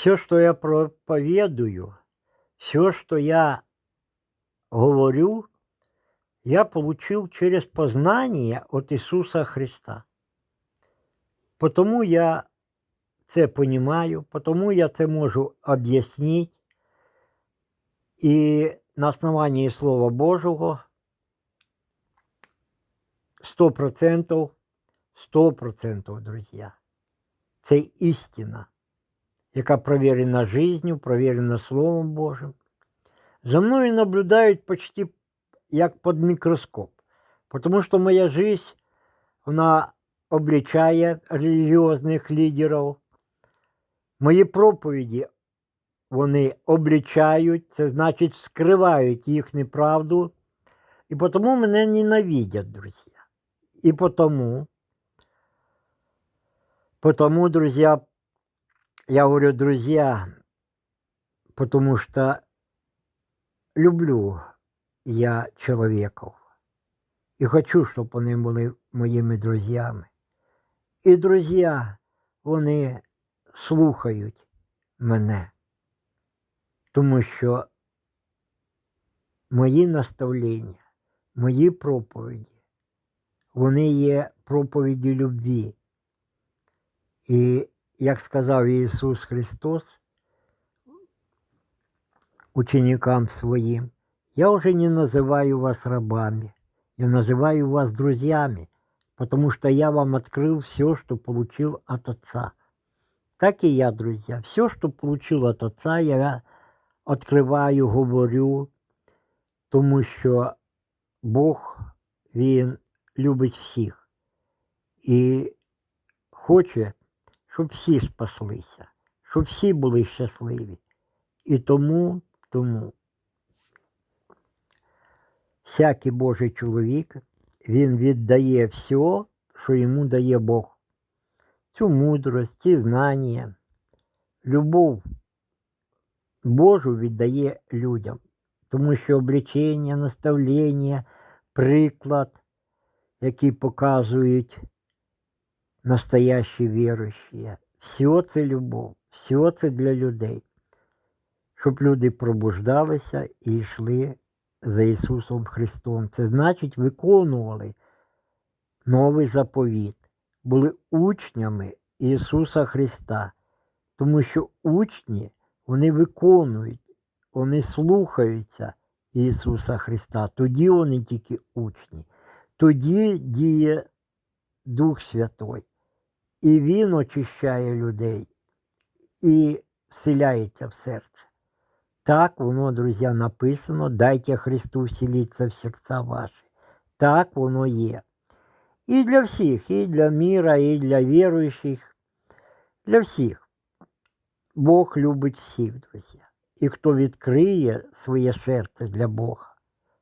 все, что я проповедую, все, что я говорю, я получил через познание от Ісуса Христа. Потому я це понимаю, потому я це можу об'яснити. І на основании Слова Божого 100%, 100%, друзья, це істина, яка провірена життю, провірена Словом Божим. За мною наблюдають почти як під мікроскоп, тому що моя жизнь, вона обличає релігіозних лідерів. Мої проповіді вони обличають, це значить скривають їх неправду. І тому мене ненавидять, друзі. І потому, потому, друзья, я говорю, друзья, потому что люблю я чоловіків. І хочу, щоб вони були моїми друзями. І друзі, вони слухають мене, тому що мої наставлення, мої проповіді, вони є проповіді любві. І, як сказав Ісус Христос ученикам своїм, я уже не называю вас рабами, я называю вас друзьями, потому что я вам открыл все, что получил от Отца. Так и я, друзья, все, что получил от Отца, я откриваю, говорю, тому що Бог, Він любить всіх і хоче, щоб всі спаслися, щоб всі були щасливі. І тому, тому всякий Божий чоловік, він віддає все, що йому дає Бог. Цю мудрость, ці знання, любов Божу віддає людям, тому що обличення, наставлення, приклад, які показують настоящі віруючі, все це любов, все це для людей, щоб люди пробуждалися і йшли за Ісусом Христом. Це значить, виконували новий заповіт, були учнями Ісуса Христа, тому що учні вони виконують, вони слухаються Ісуса Христа. Тоді вони тільки учні. Тоді діє Дух Святой. І Він очищає людей і вселяється в серце. Так воно, друзі, написано, дайте Христу вселитися в серця ваші. Так воно є. І для всіх, і для міра, і для віруючих, для всіх. Бог любить всіх, друзі. І хто відкриє своє серце для Бога,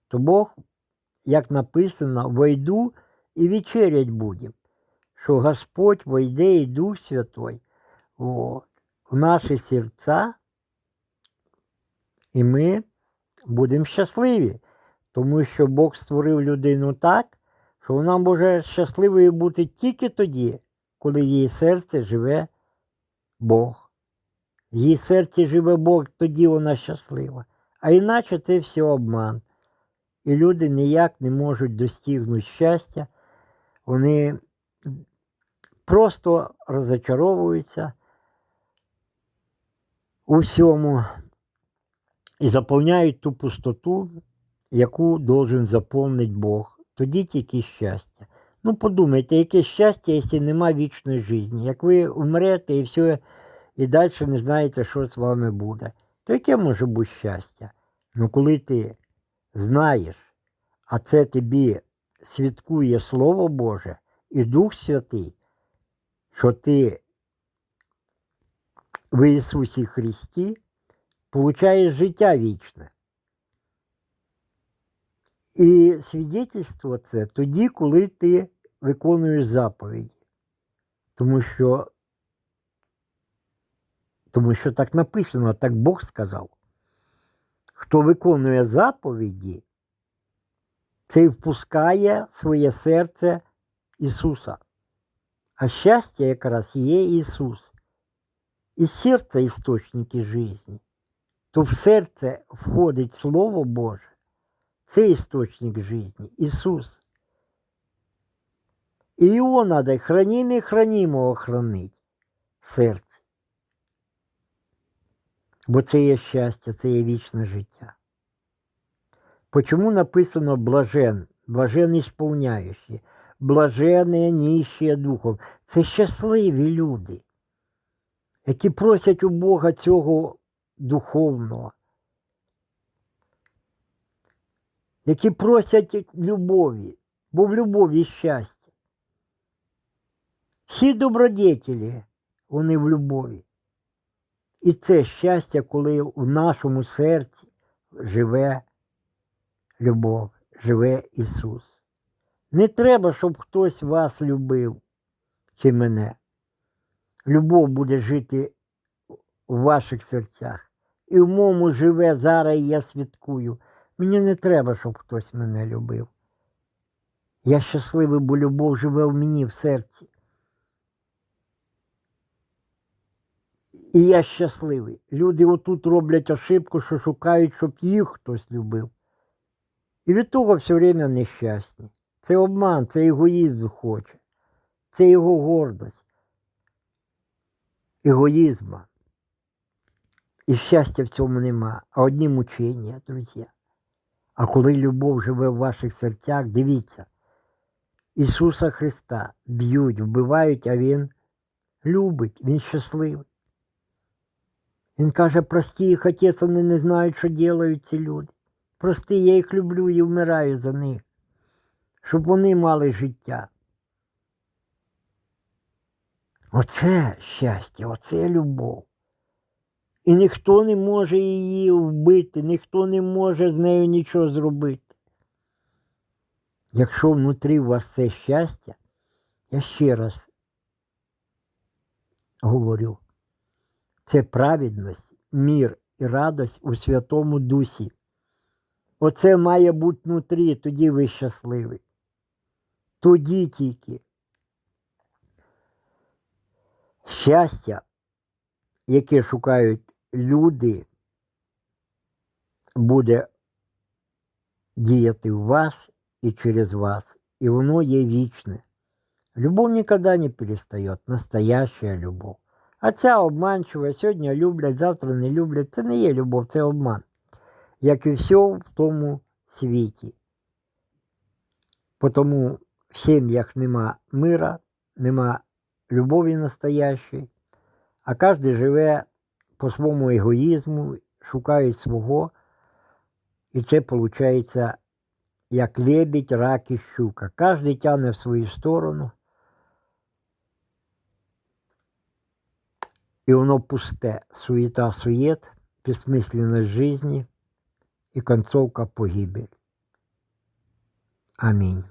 то Бог, як написано, войду і вечерять будем, що Господь войде і Дух Святой в наші серця, і ми будемо щасливі, тому що Бог створив людину так, що вона може щасливою бути тільки тоді, коли в її серці живе Бог. В її серці живе Бог, тоді вона щаслива. А іначе це все обман. І люди ніяк не можуть достигнути щастя, вони просто розочаровуються у всьому і заповняють ту пустоту, яку должен заповнити Бог. Тоді тільки щастя. Ну, подумайте, яке щастя, якщо нема вічної житті. Як ви умрете і все, і далі не знаєте, що з вами буде, то яке може бути щастя? Ну, коли ти знаєш, а це тобі свідкує Слово Боже і Дух Святий, що ти в Ісусі Христі получаєш життя вічне. І свідетельство це тоді, коли ти виконуєш заповіді. Тому що, тому що так написано, так Бог сказав. Хто виконує заповіді, цей впускає своє серце Ісуса. А щастя якраз є Ісус. Із серця істочники житті, то в серце входить Слово Боже. Це істочник житті, Ісус. І його треба і хранимо охранить серце. Бо це є щастя, це є вічне життя. Почому написано блажен, блажен ісполняючий, блажене ніще духом. Це щасливі люди, які просять у Бога цього духовного, які просять любові, бо в любові щастя. Всі добродетелі, вони в любові. І це щастя, коли в нашому серці живе любов, живе Ісус. Не треба, щоб хтось вас любив чи мене. Любов буде жити в ваших серцях. І в моєму живе зараз, і я святкую. Мені не треба, щоб хтось мене любив. Я щасливий, бо любов живе в мені в серці. І я щасливий. Люди отут роблять ошибку, що шукають, щоб їх хтось любив. І від того все время нещасні. Це обман, це егоїзм хоче. Це його гордость. Егоїзма. І щастя в цьому нема, а одні мучення, друзі. А коли любов живе в ваших серцях, дивіться, Ісуса Христа б'ють, вбивають, а Він любить, Він щасливий. Він каже, прости їх, отець, вони не знають, що ділають ці люди. Прости, я їх люблю і вмираю за них, щоб вони мали життя. Оце щастя, оце любов. І ніхто не може її вбити, ніхто не може з нею нічого зробити. Якщо внутрі у вас це щастя, я ще раз говорю, це праведність, мір і радость у Святому Дусі. Оце має бути внутрі, тоді ви щасливі. Тоді тільки. Щастя, яке шукають люди, буде діяти в вас і через вас, і воно є вічне. Любов ніколи не перестає, настоящая любов. А ця обманчива, сьогодні люблять, завтра не люблять. Це не є любов, це обман. Як і все в тому світі. Тому в сім'ях нема мира, нема любові настоящої, а кожен живе по своєму егоїзму, шукає свого. І це виходить як лебідь, рак і щука. Кожен тягне в свою сторону. І воно пусте, суета, сует, бессмысленность жизни и концовка погибель. Аминь.